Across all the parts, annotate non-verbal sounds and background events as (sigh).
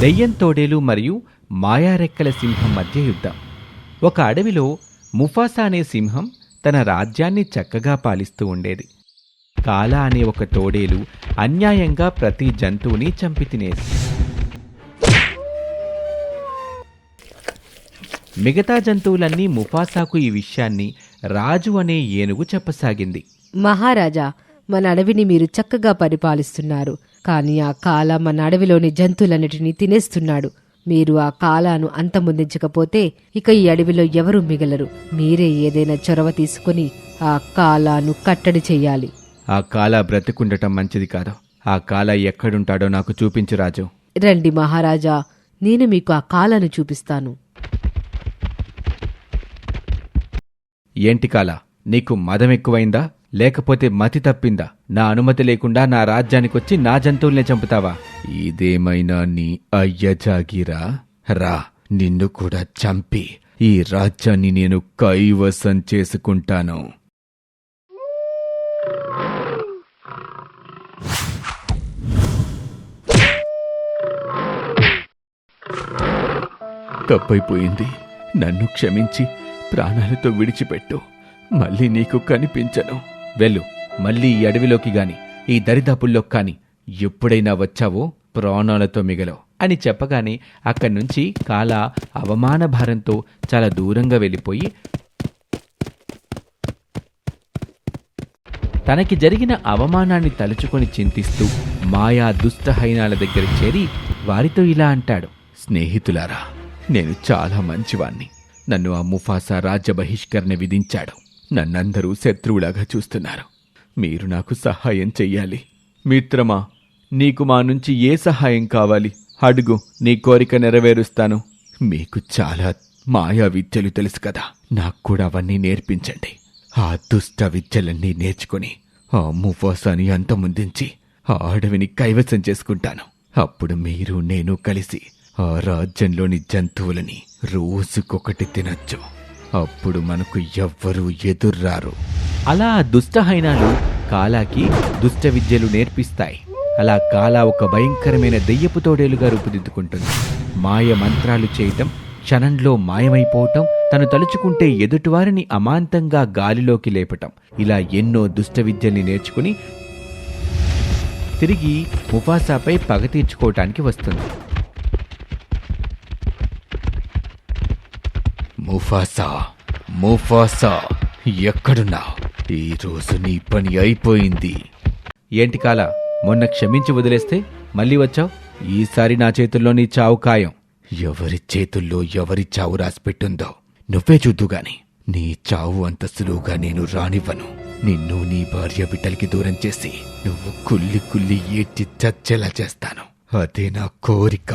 దెయ్యం తోడేలు మరియు మాయారెక్కల సింహం మధ్య యుద్ధం. ఒక అడవిలో ముఫాసా అనే సింహం తన రాజ్యాన్ని చక్కగా పాలిస్తూ ఉండేది. కాలా అనే ఒక తోడేలు అన్యాయంగా ప్రతి జంతువుని చంపి తినేది. మిగతా జంతువులన్నీ ముఫాసాకు ఈ విషయాన్ని రాజు అనే ఏనుగు చెప్పసాగింది. మహారాజా మన అడవిని మీరు చక్కగా పరిపాలిస్తున్నారు. కానీ ఆ కాల మన అడవిలోని జంతువులన్నిటినీ తినేస్తున్నాడు. మీరు ఆ కాలాను అంతమొందించకపోతే ఇక ఈ అడవిలో ఎవరూ మిగలరు. మీరే ఏదైనా చొరవ తీసుకుని ఆ కాలాను కట్టడి చెయ్యాలి ఆ కాలా బ్రతికుండటం మంచిది కాదు. ఆ కాలా ఎక్కడుంటాడో నాకు చూపించు రాజు. రండి మహారాజా నేను మీకు ఆ కాలాను చూపిస్తాను. ఏంటి కాలా? నీకు మదం ఎక్కువైందా లేకపోతే మతి తప్పిందా? నా అనుమతి లేకుండా నా రాజ్యానికొచ్చి నా జంతువుల్నే చంపుతావా? ఇదేమైనా నీ అయ్య జాగిరా? రా నిన్ను కూడా చంపి ఈ రాజ్యాన్ని నేను కైవసం చేసుకుంటాను. తప్పైపోయింది. నన్ను క్షమించి ప్రాణాలతో విడిచిపెట్టు. మళ్ళీ నీకు కనిపించను. వెళ్ళు మళ్ళీ ఈ అడవిలోకి గాని ఈ దరిదాపుల్లో కాని ఎప్పుడైనా వచ్చావో ప్రాణాలతో మిగలవు అని చెప్పగానే అక్కడి నుంచి కాల అవమాన భారంతో చాలా దూరంగా వెళ్ళిపోయి తనకి జరిగిన అవమానాన్ని తలుచుకొని చింతిస్తూ మాయా దుష్టహైనాల దగ్గర చేరి వారితో ఇలా అంటాడు. స్నేహితులారా నేను చాలా మంచివాణ్ణి. నన్ను ఆ ముఫాసా రాజ్య బహిష్కరణ విధించాడు. నన్నందరూ శత్రువులాగా చూస్తున్నారు. మీరు నాకు సహాయం చెయ్యాలి. మిత్రమా నీకు మా నుంచి ఏ సహాయం కావాలి? అడుగు నీ కోరిక నెరవేరుస్తాను. మీకు చాలా మాయా విద్యలు తెలుసు కదా. నాకు కూడా అవన్నీ నేర్పించండి. ఆ దుష్ట విద్యలన్నీ నేర్చుకుని ఆ ముఫాసాని అంతముందించి ఆ అడవిని కైవసం చేసుకుంటాను. అప్పుడు మీరు నేను కలిసి ఆ రాజ్యంలోని జంతువులని రోజుకొకటి తినొచ్చు. అప్పుడు మనకు ఎవ్వరూ ఎదుర్రారు. అలా దుష్టహైనాలు కాలాకి దుష్ట విద్యలు నేర్పిస్తాయి. అలా కాలా ఒక భయంకరమైన దెయ్యపు తోడేలుగా రూపుదిద్దుకుంటుంది. మాయ మంత్రాలు చేయటం క్షణంలో మాయమైపోవటం తను తలుచుకుంటే ఎదుటివారిని అమాంతంగా గాలిలోకి లేపటం. ఇలా ఎన్నో దుష్ట విద్యల్ని నేర్చుకుని తిరిగి ముఫాసాపై పగ తీర్చుకోవటానికి వస్తుంది. ముఫాసా ముఫాసా ఎక్కడున్నావు? ఈరోజు నీ పని అయిపోయింది. ఏంటి కాల మొన్న క్షమించి వదిలేస్తే మళ్ళీ వచ్చావు? ఈసారి నా చేతుల్లో నీ చావు ఖాయం. ఎవరి చేతుల్లో ఎవరి చావు రాసిపెట్టుందో నువ్వే చూద్దుగాని నీ చావు అంత సులువుగా నేను రానివ్వను. నిన్ను నీ భార్య బిడ్డలకి దూరం చేసి నువ్వు కుల్లి కుల్లి ఏడ్చి చచ్చేలా చేస్తాను. అదే నా కోరిక.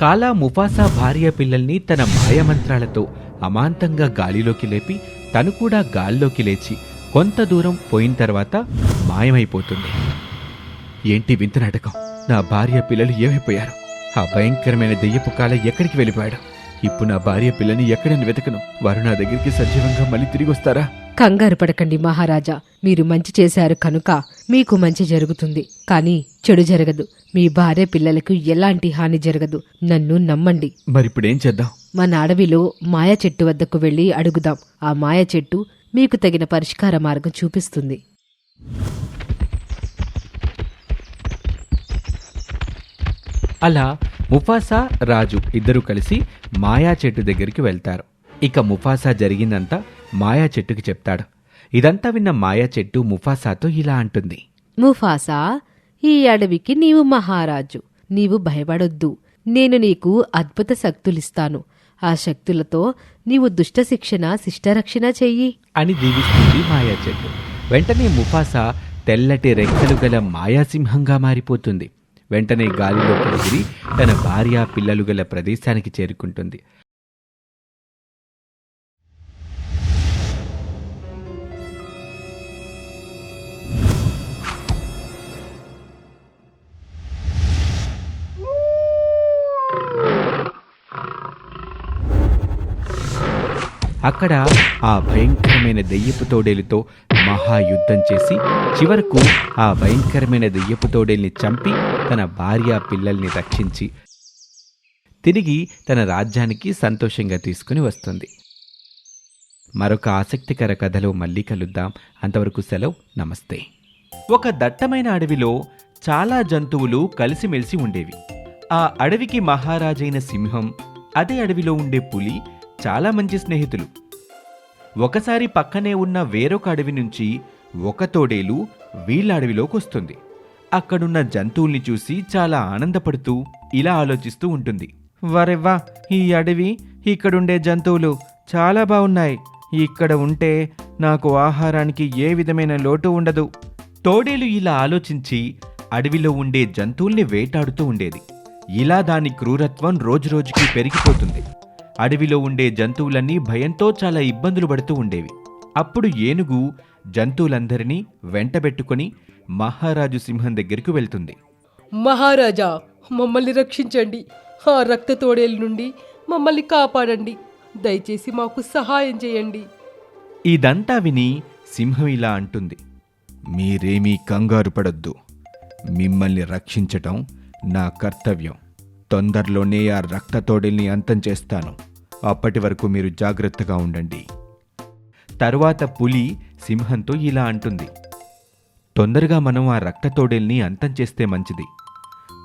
కాలా ముఫాసా భార్య పిల్లల్ని తన మాయమంత్రాలతో అమాంతంగా గాలిలోకి లేపి తను కూడా గాల్లోకి లేచి కొంత దూరం పోయిన తర్వాత మాయమైపోతుంది. ఏంటి వింత నాటకం? నా భార్య పిల్లలు ఏమైపోయారు? ఆ భయంకరమైన దెయ్యపు కాల ఎక్కడికి వెళ్ళిపోయాడు? ఇప్పుడు నా భార్య పిల్లని ఎక్కడని వెతకను. వారు నా దగ్గరికి సజీవంగా మళ్ళీ తిరిగి వస్తారా? కంగారు పడకండి మహారాజా. మీరు మంచి చేశారు కనుక మీకు మంచి జరుగుతుంది. కానీ చెడు జరగదు. మీ భార్య పిల్లలకు ఎలాంటి హాని జరగదు. నన్ను నమ్మండి. మరిప్పుడేం చేద్దాం? మన అడవిలో మాయ చెట్టు వద్దకు వెళ్ళి అడుగుదాం. ఆ మాయ చెట్టు మీకు తగిన పరిష్కార మార్గం చూపిస్తుంది. అలా ముఫాసా రాజు ఇద్దరు కలిసి మాయా చెట్టు దగ్గరికి వెళ్తారు. ఇక ముఫాసా జరిగిందంతా మాయా చెట్టుకి చెప్తాడు. ఇదంతా విన్న మాయా చెట్టు ముఫాసాతో ఇలా అంటుంది. ముఫాసా ఈ అడవికి నీవు మహారాజు నీవు భయపడొద్దు. నేను నీకు అద్భుత శక్తులిస్తాను. ఆ శక్తులతో నీవు దుష్ట శిక్షణ శిష్టరక్షణ చెయ్యి. అని దీవిస్తుంది మాయా చెట్టు. వెంటనే ముఫాసా తెల్లటి రెక్కలు గల మాయాసింహంగా మారిపోతుంది. వెంటనే గాలిలోకి ఎగిరి తన భార్య పిల్లలు గల ప్రదేశానికి చేరుకుంటుంది. అక్కడ ఆ భయంకరమైన దెయ్యపు తోడేలుతో మహాయుద్ధం చేసి చివరకు ఆ భయంకరమైన దెయ్యపు తోడేల్ని చంపి తన భార్య పిల్లల్ని రక్షించి తిరిగి తన రాజ్యానికి సంతోషంగా తీసుకుని వస్తుంది. మరొక ఆసక్తికర కథలో మళ్ళీ కలుద్దాం. అంతవరకు సెలవు. నమస్తే. ఒక దట్టమైన అడవిలో చాలా జంతువులు కలిసిమెలిసి ఉండేవి. ఆ అడవికి మహారాజైన సింహం అదే అడవిలో ఉండే పులి చాలా మంచి స్నేహితులు. ఒకసారి పక్కనే ఉన్న వేరొక అడవి నుంచి ఒక తోడేలు వీళ్ళ అడవిలోకి వస్తుంది. అక్కడున్న జంతువుల్ని చూసి చాలా ఆనందపడుతూ ఇలా ఆలోచిస్తూ ఉంటుంది. వరెవ్వా ఈ అడవి ఇక్కడుండే జంతువులు చాలా బాగున్నాయి ఇక్కడ ఉంటే నాకు ఆహారానికి ఏ విధమైన లోటు ఉండదు. తోడేలు ఇలా ఆలోచించి అడవిలో ఉండే జంతువుల్ని వేటాడుతూ ఉండేది. ఇలా దాని క్రూరత్వం రోజురోజుకి పెరిగిపోతుంది. అడవిలో ఉండే జంతువులన్నీ భయంతో చాలా ఇబ్బందులు పడుతూ ఉండేవి. అప్పుడు ఏనుగు జంతువులందరినీ వెంటబెట్టుకొని మహారాజు సింహం దగ్గరికి వెళ్తుంది. మహారాజా మమ్మల్ని రక్షించండి. ఆ రక్త తోడేల నుండి మమ్మల్ని కాపాడండి. దయచేసి మాకు సహాయం చేయండి. ఇదంతా విని సింహం ఇలా అంటుంది. మీరేమీ కంగారు పడొద్దు. మిమ్మల్ని రక్షించటం నా కర్తవ్యం. తొందరలోనే ఆ రక్తతోడిల్ని అంతం చేస్తాను. అప్పటి వరకు మీరు జాగ్రత్తగా ఉండండి. తరువాత పులి సింహంతో ఇలా అంటుంది. తొందరగా మనం ఆ రక్తతోడేల్ని అంతం చేస్తే మంచిది.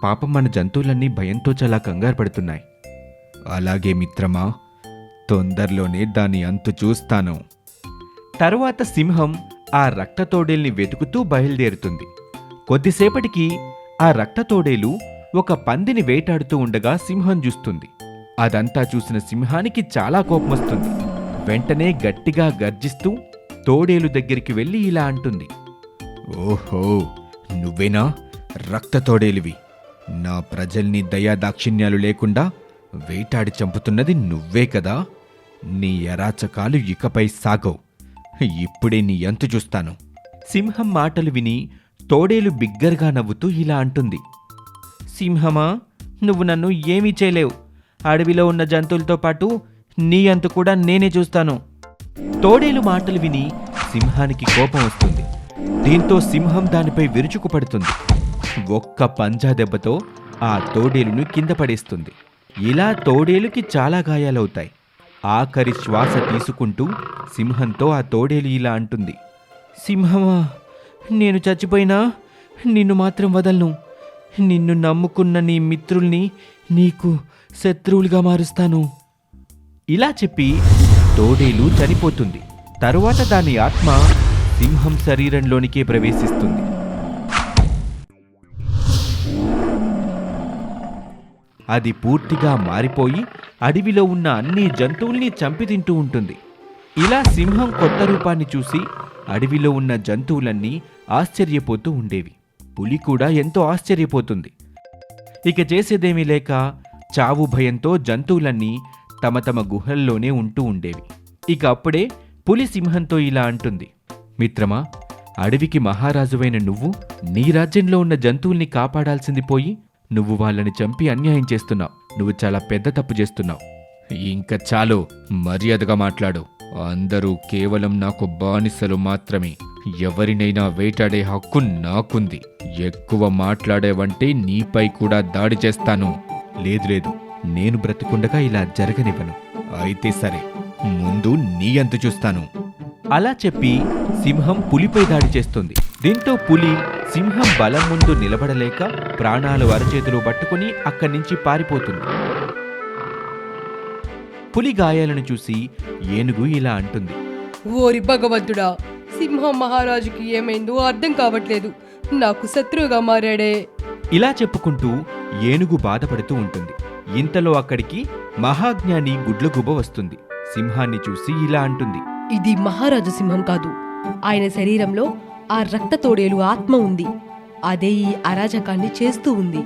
పాపం మన జంతువులన్నీ భయంతో చాలా కంగారు పడుతున్నాయి. అలాగే మిత్రమా తొందరలోనే దాని అంతు చూస్తాను. తరువాత సింహం ఆ రక్తతోడేల్ని వెతుకుతూ బయలుదేరుతుంది. కొద్దిసేపటికి ఆ రక్తతోడేలు ఒక పందిని వేటాడుతూ ఉండగా సింహం చూస్తుంది. అదంతా చూసిన సింహానికి చాలా కోపమొస్తుంది. వెంటనే గట్టిగా గర్జిస్తూ తోడేలు దగ్గరికి వెళ్ళి ఇలా అంటుంది. ఓహో నువ్వేనా? రక్తతోడేలివి నా ప్రజల్ని దయాదాక్షిణ్యాలు లేకుండా వేటాడి చంపుతున్నది నువ్వే కదా? నీ ఎరాచకాలు ఇకపై సాగవు. ఇప్పుడే నీ అంతు చూస్తాను. సింహం మాటలు విని తోడేలు బిగ్గరగా నవ్వుతూ ఇలా అంటుంది. సింహమా నువ్వు నన్ను ఏమీ చేయలేవు. అడవిలో ఉన్న జంతువులతో పాటు నీ అంతు కూడా నేనే చూస్తాను. తోడేలు మాటలు విని సింహానికి కోపం వస్తుంది. దీంతో సింహం దానిపై విరుచుకుపడుతుంది ఒక్క పంజా దెబ్బతో ఆ తోడేలును కింద పడేస్తుంది. ఇలా తోడేలుకి చాలా గాయాలవుతాయి. ఆఖరి శ్వాస తీసుకుంటూ సింహంతో ఆ తోడేలు ఇలా అంటుంది. సింహమా నేను చచ్చిపోయినా నిన్ను మాత్రం వదలను. నిన్ను నమ్ముకున్న నీ మిత్రుల్ని నీకు శత్రువులుగా మారుస్తాను. ఇలా చెప్పి తోడేలు చనిపోతుంది. తరువాత దాని ఆత్మ సింహం శరీరంలోనికే ప్రవేశిస్తుంది. అది పూర్తిగా మారిపోయి అడవిలో ఉన్న అన్ని జంతువుల్ని చంపి తింటూ ఉంటుంది. ఇలా సింహం కొత్త రూపాన్ని చూసి అడవిలో ఉన్న జంతువులన్నీ ఆశ్చర్యపోతూ ఉండేవి. పులి కూడా ఎంతో ఆశ్చర్యపోతుంది. ఇక చేసేదేమీ లేక చావు భయంతో జంతువులన్నీ తమ తమ గుహల్లోనే ఉంటూ ఉండేవి. ఇక అప్పుడే పులి సింహంతో ఇలా అంటుంది. మిత్రమా అడవికి మహారాజువైన నువ్వు నీ రాజ్యంలో ఉన్న జంతువుల్ని కాపాడాల్సింది పోయి నువ్వు వాళ్ళని చంపి అన్యాయం చేస్తున్నావు. నువ్వు చాలా పెద్ద తప్పు చేస్తున్నావు. ఇంకా చాలు మర్యాదగా మాట్లాడు. అందరూ కేవలం నాకు బానిసలు మాత్రమే. ఎవరినైనా వేటాడే హక్కు నాకుంది. ఎక్కువ మాట్లాడేవంటే నీపై కూడా దాడి చేస్తాను. లేదు లేదు. నేను బ్రతికుండగా ఇలా జరగనివ్వను. అయితే సరే ముందు నీ అంతు చూస్తాను. అలా చెప్పి సింహం పులిపై దాడి చేస్తుంది. దీంతో పులి సింహం బలం ముందు నిలబడలేక ప్రాణాలు అరచేతిలో పట్టుకుని అక్కడి నుంచి పారిపోతుంది. పులి గాయాలను చూసి ఏనుగు ఇలా అంటుంది. ఓరి భగవంతుడా సింహం మహారాజుకి ఏమైందో అర్థం కావట్లేదు. నాకు శత్రువుగా మారాడే. ఇలా చెప్పుకుంటూ ఏనుగు బాధపడుతూ ఉంటుంది. ఇంతలో అక్కడికి మహాజ్ఞాని గుడ్లగుబ వస్తుంది. సింహాన్ని చూసి ఇలా అంటుంది. ఇది మహారాజు సింహం కాదు. ఆయన శరీరంలో ఆ రక్త తోడేలు ఆత్మ ఉంది. అదే ఈ అరాజకాన్ని చేస్తూ ఉంది.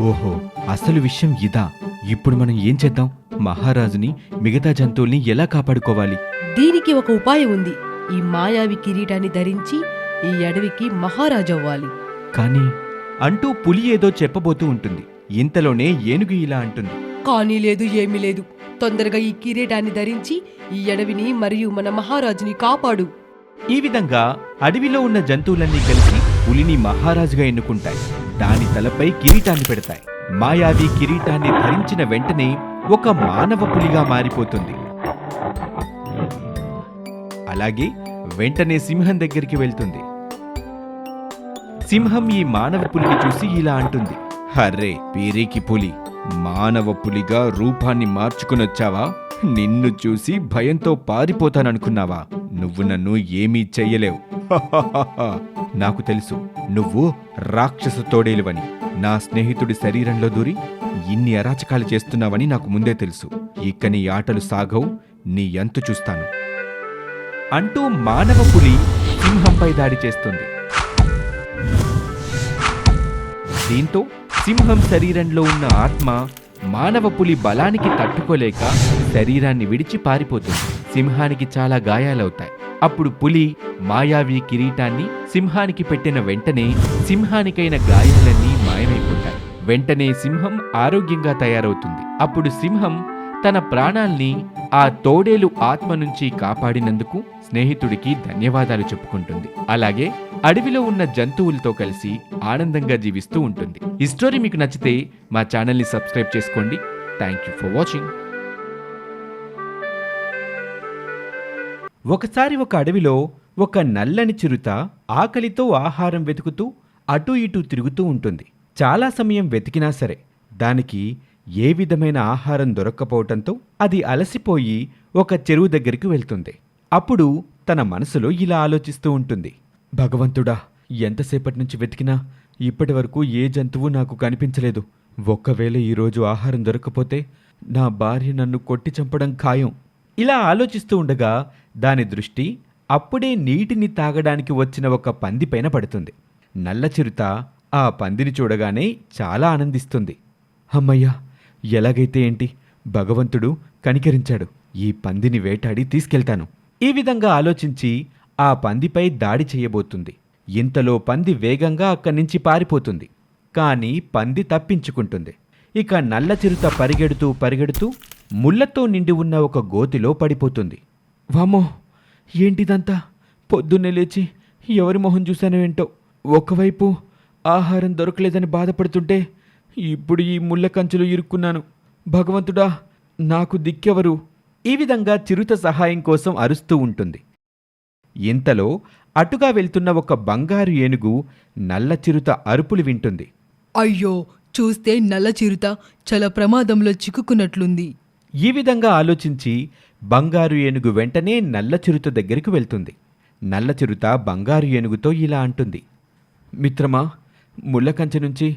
ఓహో అసలు విషయం ఇదా? ఇప్పుడు మనం ఏం చేద్దాం? మహారాజుని మిగతా జంతువుల్ని ఎలా కాపాడుకోవాలి? దీనికి ఒక ఉపాయం ఉంది. ఈ మాయావి కిరీటాన్ని ధరించి ఈ అడవికి మహారాజు అవ్వాలి కానీ అంటూ పులి ఏదో చెప్పబోతూ ఉంటుంది. ఇంతలోనే ఏనుగు ఇలా అంటుంది. కానీ లేదు ఏమీ లేదు. తొందరగా ఈ కిరీటాన్ని ధరించి ఈ అడవిని మరియు మన మహారాజుని కాపాడు. ఈ విధంగా అడవిలో ఉన్న జంతువులన్నీ కలిసి పులిని మహారాజుగా ఎన్నుకుంటాయి. దాని తలపై కిరీటాన్ని పెడతాయి. మాయావి కిరీటాన్ని ధరించిన వెంటనే ఒక మానవ పులిగా మారిపోతుంది. అలాగే వెంటనే సింహం దగ్గరికి వెళ్తుంది. సింహం ఈ మానవ పులిని చూసి ఇలా అంటుంది. హర్రే పేరేకి పులి మానవ పులిగా రూపాన్ని మార్చుకునొచ్చావా? నిన్ను చూసి భయంతో పారిపోతాననుకున్నావా? నువ్వు నన్ను ఏమీ చెయ్యలేవు. నాకు తెలుసు నువ్వు రాక్షస తోడేలువని నా స్నేహితుడి శరీరంలో దూరి ఇన్ని అరాచకాలు చేస్తున్నావని నాకు ముందే తెలుసు. ఇక నీ ఆటలు సాగవు నీ ఎంతు చూస్తాను. అంటూ మానవ పులి సింహంపై దాడి చేస్తుంది. దీంతో సింహం శరీరంలో ఉన్న ఆత్మ మానవ పులి బలానికి తట్టుకోలేక శరీరాన్ని విడిచి పారిపోతుంది. సింహానికి చాలా గాయాలవుతాయి. అప్పుడు పులి మాయావి కిరీటాన్ని సింహానికి పెట్టిన వెంటనే సింహానికైన గాయాలన్నీ మాయమైపోతాయి. వెంటనే సింహం ఆరోగ్యంగా తయారవుతుంది. అప్పుడు సింహం తన ప్రాణాల్ని ఆ తోడేలు ఆత్మ నుంచి కాపాడినందుకు స్నేహితుడికి ధన్యవాదాలు చెప్పుకుంటుంది. అలాగే అడవిలో ఉన్న జంతువులతో కలిసి ఆనందంగా జీవిస్తూ ఉంటుంది. ఈ స్టోరీ మీకు నచ్చితే మా ఛానల్ని సబ్స్క్రైబ్ చేసుకోండి. థ్యాంక్ యూ ఫర్ వాచింగ్ ఒకసారి ఒక అడవిలో ఒక నల్లని చిరుత ఆకలితో ఆహారం వెతుకుతూ అటూ ఇటూ తిరుగుతూ ఉంటుంది. చాలా సమయం వెతికినా సరే దానికి ఏ విధమైన ఆహారం దొరక్కపోవటంతో అది అలసిపోయి ఒక చెరువు దగ్గరికి వెళ్తుంది. అప్పుడు తన మనసులో ఇలా ఆలోచిస్తూ ఉంటుంది. భగవంతుడా ఎంతసేపటి నుంచి వెతికినా ఇప్పటి వరకు ఏ జంతువు నాకు కనిపించలేదు. ఒక్కవేళ ఈరోజు ఆహారం దొరకపోతే నా భార్య నన్ను కొట్టి చంపడం ఖాయం. ఇలా ఆలోచిస్తూ ఉండగా దాని దృష్టి అప్పుడే నీటిని తాగడానికి వచ్చిన ఒక పంది పైన పడుతుంది. నల్ల చిరుత ఆ పందిని చూడగానే చాలా ఆనందిస్తుంది. అమ్మయ్యా ఎలాగైతే ఏంటి? భగవంతుడు కనికరించాడు. ఈ పందిని వేటాడి తీసుకెళ్తాను. ఈ విధంగా ఆలోచించి ఆ పందిపై దాడి చేయబోతుంది. ఇంతలో పంది వేగంగా అక్కడి నుంచి పారిపోతుంది. కానీ పంది తప్పించుకుంటుంది. ఇక నల్ల చిరుత పరిగెడుతూ పరిగెడుతూ ముళ్ళతో నిండి ఉన్న ఒక గోతిలో పడిపోతుంది. వామో ఏంటిదంతా? పొద్దున్నే లేచి ఎవరి మొహం చూశానో ఏంటో? ఒకవైపు ఆహారం దొరకలేదని బాధపడుతుంటే ఇప్పుడు ఈ ముళ్ళ కంచెలో ఇరుక్కున్నాను. భగవంతుడా నాకు దిక్కెవరు? ఈ విధంగా చిరుత సహాయం కోసం అరుస్తూ ఉంటుంది. ఇంతలో అటుగా వెళ్తున్న ఒక బంగారు ఏనుగు నల్ల చిరుత అరుపులు వింటుంది. అయ్యో చూస్తే నల్ల చిరుత చాలా ప్రమాదంలో చిక్కుకున్నట్లుంది. ఈ విధంగా ఆలోచించి బంగారు ఏనుగు వెంటనే నల్ల చిరుత దగ్గరికి వెళ్తుంది. నల్ల చిరుత బంగారు ఏనుగుతో ఇలా అంటుంది. మిత్రమా ముళ్ళ కంచె నుంచి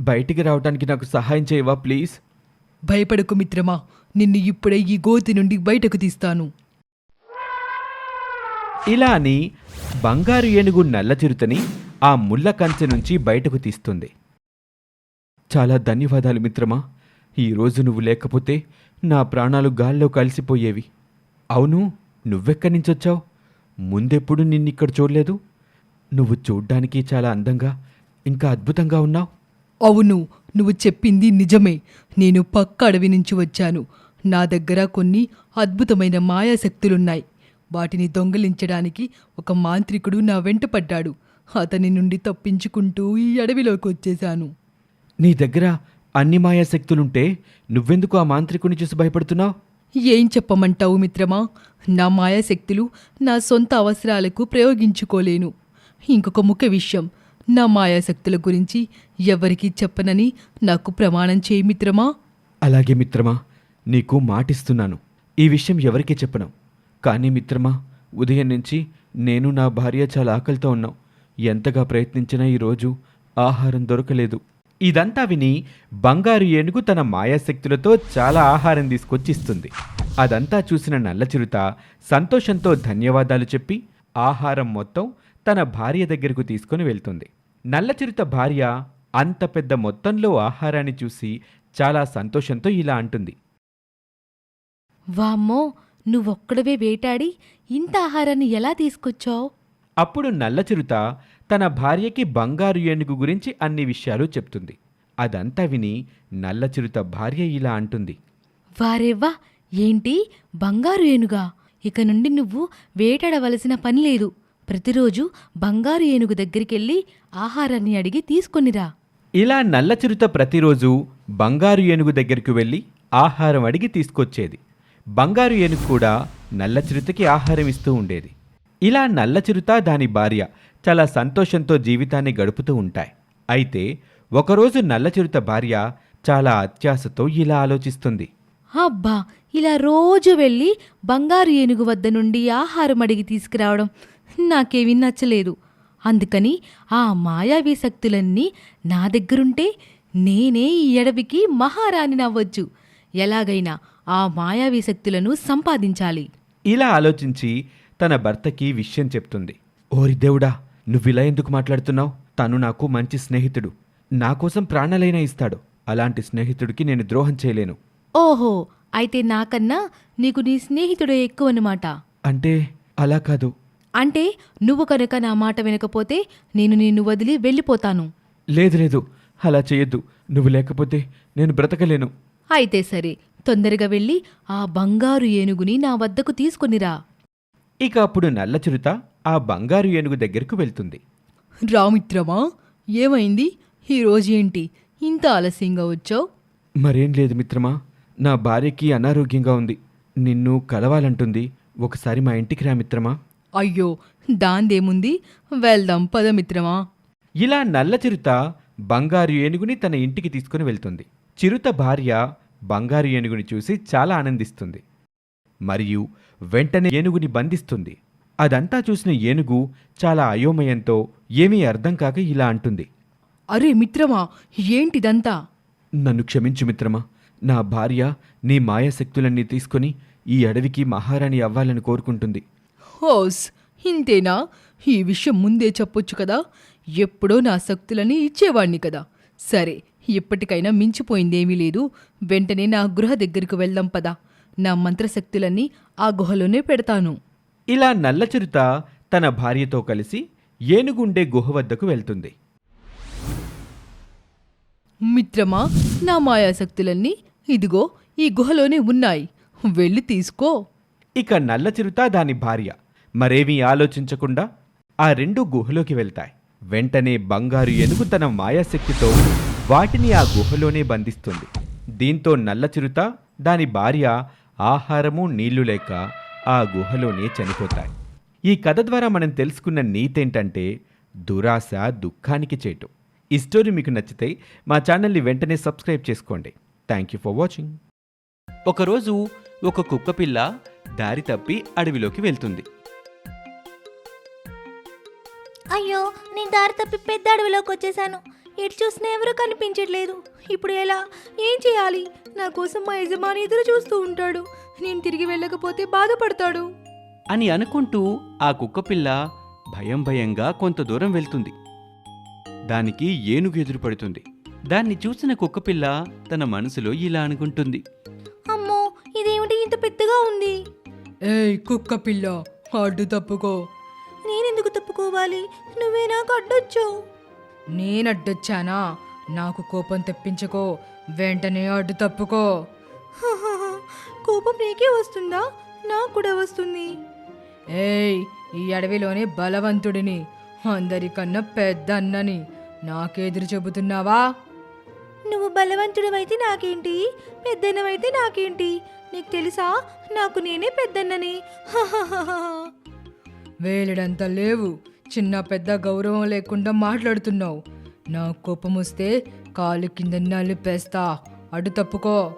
బయటికి రావడానికి నాకు సహాయం చేయవా ప్లీజ్? భయపడకు మిత్రమా నిన్ను ఇప్పుడే ఈ గోతి నుండి బయటకు తీస్తాను. ఇలా అని బంగారు ఏనుగు నల్ల చిరుతని ఆ ముళ్ళ కంచె నుంచి బయటకు తీస్తుంది. చాలా ధన్యవాదాలు మిత్రమా ఈరోజు నువ్వు లేకపోతే నా ప్రాణాలు గాల్లో కలిసిపోయేవి. అవును నువ్వెక్కడి నుంచొచ్చావు ముందెప్పుడు నిన్నిక్కడ చూడలేదు? నువ్వు చూడ్డానికి చాలా అందంగా ఇంకా అద్భుతంగా ఉన్నావు. అవును నువ్వు చెప్పింది నిజమే. నేను పక్క అడవి నుంచి వచ్చాను. నా దగ్గర కొన్ని అద్భుతమైన మాయాశక్తులున్నాయి. వాటిని దొంగిలించడానికి ఒక మాంత్రికుడు నా వెంట పడ్డాడు. అతని నుండి తప్పించుకుంటూ ఈ అడవిలోకి వచ్చేశాను. నీ దగ్గర అన్ని మాయాశక్తులుంటే నువ్వెందుకు ఆ మాంత్రికుని చూసి భయపడుతున్నావు? ఏం చెప్పమంటావు మిత్రమా? నా మాయాశక్తులు నా సొంత అవసరాలకు ప్రయోగించుకోలేను. ఇంకొక ముఖ్య విషయం. నా మాయాశక్తుల గురించి ఎవరికీ చెప్పనని నాకు ప్రమాణం చేయి మిత్రమా? అలాగే మిత్రమా నీకు మాటిస్తున్నాను. ఈ విషయం ఎవరికీ చెప్పను. కానీ మిత్రమా ఉదయం నుంచి నేను నా భార్య చాలా ఆకలితో ఉన్నాం. ఎంతగా ప్రయత్నించినా ఈరోజు ఆహారం దొరకలేదు. ఇదంతా విని బంగారు ఏనుగు తన మాయాశక్తులతో చాలా ఆహారం తీసుకొచ్చి ఇస్తుంది అదంతా చూసిన నల్ల చిరుత సంతోషంతో ధన్యవాదాలు చెప్పి ఆహారం మొత్తం తన భార్య దగ్గరకు తీసుకొని వెళ్తుంది. నల్ల చిరుత భార్య అంత పెద్ద మొత్తంలో ఆహారాన్ని చూసి చాలా సంతోషంతో ఇలా అంటుంది. వామ్మో నువ్వొక్కడవే వేటాడి ఇంత ఆహారాన్ని ఎలా తీసుకొచ్చావు? అప్పుడు నల్ల చిరుత తన భార్యకి బంగారు ఏనుగు గురించి అన్ని విషయాలు చెప్తుంది. అదంతా విని నల్ల చిరుత భార్య ఇలా అంటుంది. వారేవ్వా ఏంటి? బంగారు ఏనుగా? ఇక నుండి నువ్వు వేటాడవలసిన పని లేదు. ప్రతిరోజు బంగారు ఏనుగు దగ్గరికెళ్ళి ఆహారాన్ని అడిగి తీసుకొనిరా. ఇలా నల్ల చిరుత ప్రతిరోజు బంగారు ఏనుగు దగ్గరికి వెళ్ళి ఆహారం అడిగి తీసుకొచ్చేది. బంగారు ఏనుగు కూడా నల్ల చిరుతకి ఆహారం ఇస్తూ ఉండేది. ఇలా నల్ల చిరుత దాని భార్య చాలా సంతోషంతో జీవితాన్ని గడుపుతూ ఉంటాయి. అయితే ఒకరోజు నల్ల చిరుత భార్య చాలా అత్యాశతో ఇలా ఆలోచిస్తుంది. అబ్బా! ఇలా రోజు వెళ్ళి బంగారు ఏనుగు వద్ద నుండి ఆహారం అడిగి తీసుకురావడం నాకేమీ నచ్చలేదు. అందుకని ఆ మాయావి శక్తులన్నీ నా దగ్గరుంటే నేనే ఈ అడవికి మహారాణి నవ్వచ్చు ఎలాగైనా ఆ మాయావి శక్తులను సంపాదించాలి. ఇలా ఆలోచించి తన భర్తకి విషయం చెప్తుంది. ఓరి దేవుడా నువ్విలా ఎందుకు మాట్లాడుతున్నావు? తను నాకు మంచి స్నేహితుడు. నా కోసం ప్రాణాలైనా ఇస్తాడు. అలాంటి స్నేహితుడికి నేను ద్రోహం చేయలేను. ఓహో అయితే నాకన్నా నీకు నీ స్నేహితుడే ఎక్కువన్నమాట. అంటే అలా కాదు. అంటే నువ్వు కనుక నా మాట వినకపోతే నేను నిన్ను వదిలి వెళ్ళిపోతాను. లేదు లేదు. అలా చేయొద్దు. నువ్వు లేకపోతే నేను బ్రతకలేను. అయితే సరే. తొందరగా వెళ్ళి ఆ బంగారు ఏనుగుని నా వద్దకు తీసుకొనిరా ఇక అప్పుడు నల్ల చిరుత ఆ బంగారు ఏనుగు దగ్గరకు వెళ్తుంది. రామిత్రమా ఏమైంది? ఈరోజు ఏంటి? ఇంత ఆలస్యంగా వచ్చావు? మరేం లేదు మిత్రమా. నా భార్యకి అనారోగ్యంగా ఉంది. నిన్ను కలవాలంటుంది. ఒకసారి మా ఇంటికి రా మిత్రమా. అయ్యో దాందేముంది? వెళ్దాం పద మిత్రమా ఇలా నల్ల చిరుత బంగారు ఏనుగుని తన ఇంటికి తీసుకుని వెళ్తుంది. చిరుత భార్య బంగారు ఏనుగుని చూసి చాలా ఆనందిస్తుంది. మరియు వెంటనే ఏనుగుని బంధిస్తుంది. అదంతా చూసిన ఏనుగు చాలా అయోమయంతో ఏమీ అర్థం కాక ఇలా అంటుంది. అరే మిత్రమా ఏంటిదంతా? నన్ను క్షమించు మిత్రమా నా భార్య నీ మాయాశక్తులన్నీ తీసుకొని ఈ అడవికి మహారాణి అవ్వాలని కోరుకుంటుంది. హోస్ ఇంతేనా ఈ విషయం ముందే చెప్పొచ్చు కదా? ఎప్పుడో నా శక్తులని ఇచ్చేవాణ్ణి కదా. సరే ఇప్పటికైనా మించిపోయిందేమీ లేదు. వెంటనే నా గృహ దగ్గరికి వెళ్దాం పదా. నా మంత్రశక్తులన్నీ ఆ గుహలోనే పెడతాను. ఇలా నల్ల చిరుత తన భార్యతో కలిసి ఏనుగుండే గుహ వద్దకు వెళ్తుంది. మిత్రమా నా మాయాశక్తులన్నీ ఇదిగో ఈ గుహలోనే ఉన్నాయి. వెళ్ళి తీసుకో. ఇక నల్ల చిరుత దాని భార్య మరేమీ ఆలోచించకుండా ఆ రెండు గుహలోకి వెళ్తాయి. వెంటనే బంగారు ఎనుగు తన మాయాశక్తితో వాటిని ఆ గుహలోనే బంధిస్తుంది. దీంతో నల్ల చిరుత దాని భార్య ఆహారము నీళ్ళు లేక ఆ గుహలోనే చనిపోతాయి. ఈ కథ ద్వారా మనం తెలుసుకున్న నీతేంటంటే దురాశ దుఃఖానికి చేటు. ఈ స్టోరీ మీకు నచ్చితే మా ఛానల్ని వెంటనే సబ్స్క్రైబ్ చేసుకోండి. Thank you for watching. ఒకరోజు ఒక కుక్కపిల్ల దారి తప్పి అడవిలోకి వెళ్తుంది. అయ్యో నేను దారి తప్పి పెద్ద అడవిలోకి వచ్చేసాను ఎటు చూసినా ఎవరూ కనిపించట్లేదు. ఇప్పుడు ఎలా? ఏం చేయాలి? నా కోసం మా యజమాని ఎదురు చూస్తూ ఉంటాడు. నేను తిరిగి వెళ్ళకపోతే బాధపడతాడు. అని అనుకుంటూ ఆ కుక్కపిల్ల భయం భయంగా కొంత దూరం వెళ్తుంది. దానికి ఏనుగు ఎదురుపడుతుంది దాన్ని చూసిన కుక్కపిల్ల తన మనసులో ఇలా అనుకుంటుంది. అమ్మో ఇదేమిటి ఇంత పెద్దగా ఉంది? ఏయ్ కుక్క పిల్ల అడ్డు తప్పుకో. నేనెందుకు తప్పుకోవాలి? నువ్వే నాకు అడ్డొచ్చావు. నేనడ్డొచ్చానా? నాకు కోపం తెప్పించుకో వెంటనే అడ్డు తప్పుకో. కోపం నీకే వస్తుందా? నాకు కూడా వస్తుంది. ఏయ్ ఈ అడవిలోనే బలవంతుడిని అందరికన్నా పెద్ద అన్నని నాకెదురు చెబుతున్నావా? నువ్వు బలవంతుడివైతే నాకేంటి? పెద్దన్నవైతే నాకేంటి? నీకు తెలుసా? నాకు నేనే పెద్దన్నని. వేలుడంత లేవు. చిన్న పెద్ద గౌరవం లేకుండా మాట్లాడుతున్నావు. నా కోపం వస్తే కాలు కింద నలిపేస్తా. అడ్డు తప్పుకో.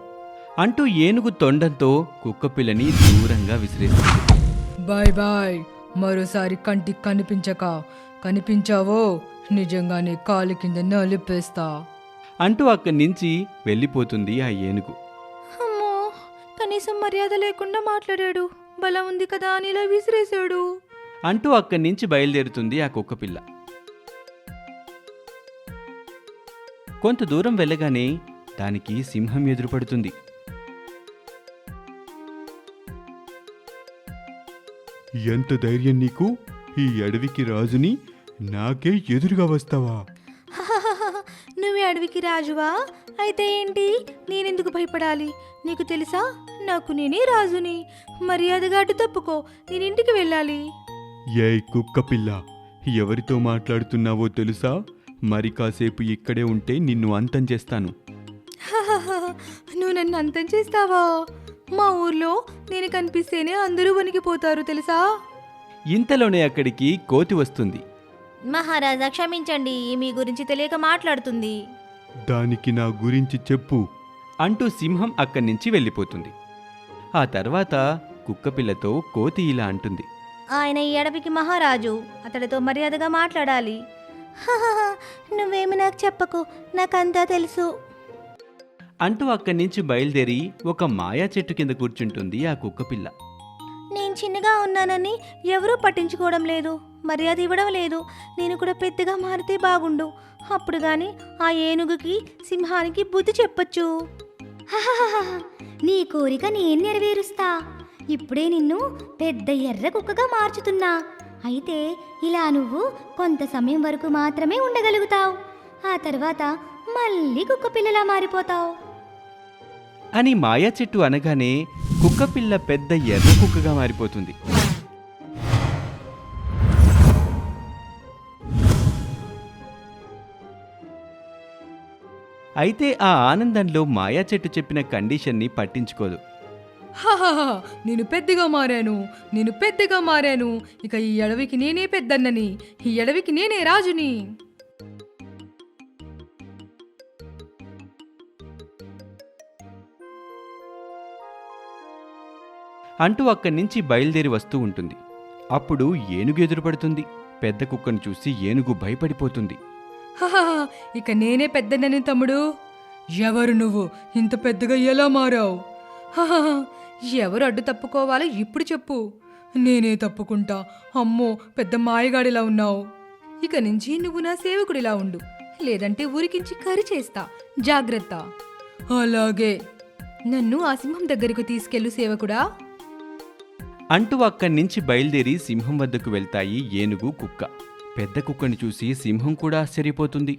అంటూ ఏనుగు తొండంతో కుక్కపిల్లని దూరంగా విసిరేస్తుంది బాయ్ బాయ్. మరోసారి కంటికి కనిపించక. కనిపించావో? నిజంగానే కాలు కింద నలిపేస్తా. అంటూ అక్కడి నుంచి వెళ్ళిపోతుంది ఆ ఏనుగు. అమ్మో! కనీసం మర్యాద లేకుండా మాట్లాడాడు. బలం ఉంది కదా అని ఇలా విసిరేశాడు. అంటూ అక్కడి నుంచి బయలుదేరుతుంది ఆ కుక్కపిల్ల కొంత దూరం వెళ్ళగానే దానికి సింహం ఎదురుపడుతుంది. ఎంత ధైర్యం నీకు? ఈ అడవికి రాజుని నాకే ఎదురుగా వస్తావా? (laughs) నువ్వే అడవికి రాజువా? అయితే ఏంటి? నేనెందుకు భయపడాలి? నీకు తెలుసా? నాకు నేనే రాజుని. మర్యాదగా అటు తప్పుకో. నేను ఇంటికి వెళ్ళాలి? ఏ కుక్క పిల్ల ఎవరితో మాట్లాడుతున్నావో తెలుసా? మరి కాసేపు ఇక్కడే ఉంటే నిన్ను అంతం చేస్తాను. నువ్వు నన్ను అంతం చేస్తావా? మా ఊర్లో నేను కనిపిస్తేనే అందరూ వణికిపోతారు తెలుసా? ఇంతలోనే అక్కడికి కోతి వస్తుంది. మహారాజా క్షమించండి మీ గురించి తెలియక మాట్లాడుతుంది. దానికి నా గురించి చెప్పు. అంటూ సింహం అక్కడి నుంచి వెళ్ళిపోతుంది. ఆ తర్వాత కుక్కపిల్లతో కోతి ఇలా అంటుంది. ఆయన ఈ అడవికి మహారాజు. అతడితో మర్యాదగా మాట్లాడాలి. నువ్వేమి నాకు చెప్పకు నాకంతా తెలుసు. అంటూ అక్కడి నుంచి బయలుదేరి ఒక మాయా చెట్టు కింద కూర్చుంటుంది ఆ కుక్కపిల్ల నేను చిన్నగా ఉన్నానని ఎవరూ పట్టించుకోవడం లేదు మర్యాద ఇవ్వడం లేదు. నేను కూడా పెద్దగా మారితే బాగుండు. అప్పుడు గాని ఆ ఏనుగుకి సింహానికి బుద్ధి చెప్పొచ్చు. నీ కోరిక నేను నెరవేరుస్తా. ఇప్పుడే నిన్ను పెద్ద ఎర్ర కుక్కగా మార్చుతున్నా. అయితే ఇలా నువ్వు కొంత సమయం వరకు మాత్రమే ఉండగలుగుతావు. ఆ తర్వాత మళ్ళీ కుక్క పిల్లలా మారిపోతావు. అని మాయా చెట్టు అనగానే కుక్కపిల్ల పెద్ద ఎర్ర కుక్కగా మారిపోతుంది. అయితే ఆ ఆనందంలో మాయా చెట్టు చెప్పిన కండిషన్ని పట్టించుకోదు. హాహాహా, నేను పెద్దగా మారాను నేను పెద్దగా మారాను. ఇక ఈ అడవికి నేనే పెద్దన్నని ఈ అడవికి నేనే రాజుని. అంటూ అక్కడి నుంచి బయలుదేరి వస్తూ ఉంటుంది. అప్పుడు ఏనుగు ఎదురుపడుతుంది. పెద్ద కుక్కను చూసి ఏనుగు భయపడిపోతుంది. ఇక నేనే పెద్దన్నని తమ్ముడు. ఎవరు నువ్వు? ఇంత పెద్దగా ఎలా మారావు? ఎవరు అడ్డు తప్పుకోవాలో ఇప్పుడు చెప్పు. నేనే తప్పుకుంటా. అమ్మో పెద్ద మాయగాడిలా ఉన్నావు. ఇక నుంచి నువ్వు నా సేవకుడిలా ఉండు. లేదంటే ఉరికించి కరి చేస్తా. జాగ్రత్త. అలాగే. నన్ను ఆ సింహం దగ్గరకు తీసుకెళ్ళు సేవకుడా. అంటూ అక్కడి నుంచి బయలుదేరి సింహం వద్దకు వెళ్తాయి ఏనుగు కుక్క. పెద్ద కుక్కని చూసి సింహం కూడా ఆశ్చర్యపోతుంది.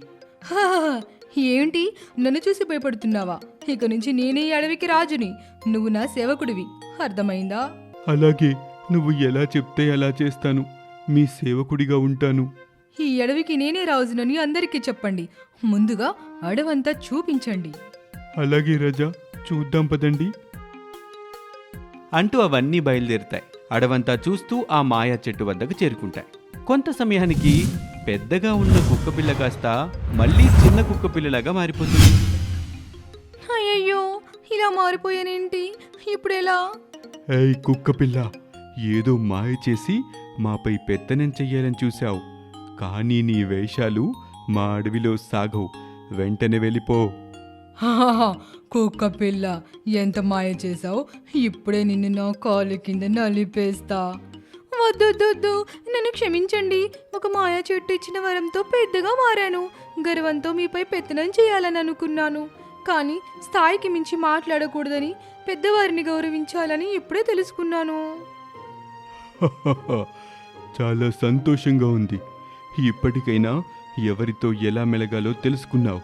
ఏంటి? నన్ను చూసి భయపడుతున్నావా? ఇక నుంచి నేనే ఈ అడవికి రాజుని. నువ్వు నా సేవకుడివి. అర్థమైందా? అలాగే. నువ్వు ఎలా చెప్తే అలా చేస్తాను. మీ సేవకుడిగా ఉంటాను. ఈ అడవికి నేనే రాజునని అందరికీ చెప్పండి. ముందుగా అడవంతా చూపించండి. అలాగే రజా. చూద్దాం పదండి. అంటూ అవన్నీ బయలుదేరుతాయి. అడవంతా చూస్తూ ఆ మాయా చెట్టు వద్దకు చేరుకుంటాయి. కొంత సమయానికి పెద్దగా ఉన్న కుక్కపిల్ల కాస్త మళ్ళీ చిన్న కుక్కపిల్లలాగా మారిపోతుంది. అయ్యయ్యో ఇలా మారిపోయానేంటి? ఇప్పుడు ఎలా ఏయ్ కుక్క పిల్ల ఏదో మాయ చేసి మాపై పెత్తనం చెయ్యాలని చూశావు. కానీ నీ వేషాలు మా అడవిలో సాగవు. వెంటనే వెళ్ళిపో. కుక్క పిల్ల ఎంత మాయ చేసావు ఇప్పుడే నిన్ను నా కాలు కింద నలిపేస్తా. వద్దొద్దొద్దు నన్ను క్షమించండి. ఒక మాయా చెట్టు ఇచ్చిన వరంతో పెద్దగా మారాను. గర్వంతో మీపై పెత్తనం చేయాలని అనుకున్నాను. కానీ స్థాయికి మించి మాట్లాడకూడదని పెద్దవారిని గౌరవించాలని ఇప్పుడే తెలుసుకున్నాను. (laughs) చాలా సంతోషంగా ఉంది. ఇప్పటికైనా ఎవరితో ఎలా మెలగాలో తెలుసుకున్నావు.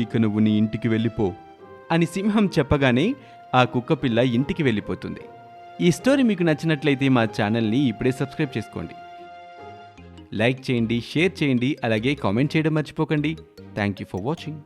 ఇక నువ్వు నీ ఇంటికి వెళ్ళిపో. అని సింహం చెప్పగానే ఆ కుక్కపిల్ల ఇంటికి వెళ్ళిపోతుంది. ఈ స్టోరీ మీకు నచ్చినట్లయితే మా ఛానల్ని ఇప్పుడే సబ్స్క్రైబ్ చేసుకోండి. లైక్ చేయండి షేర్ చేయండి అలాగే కామెంట్ చేయడం మర్చిపోకండి. Thank you for watching.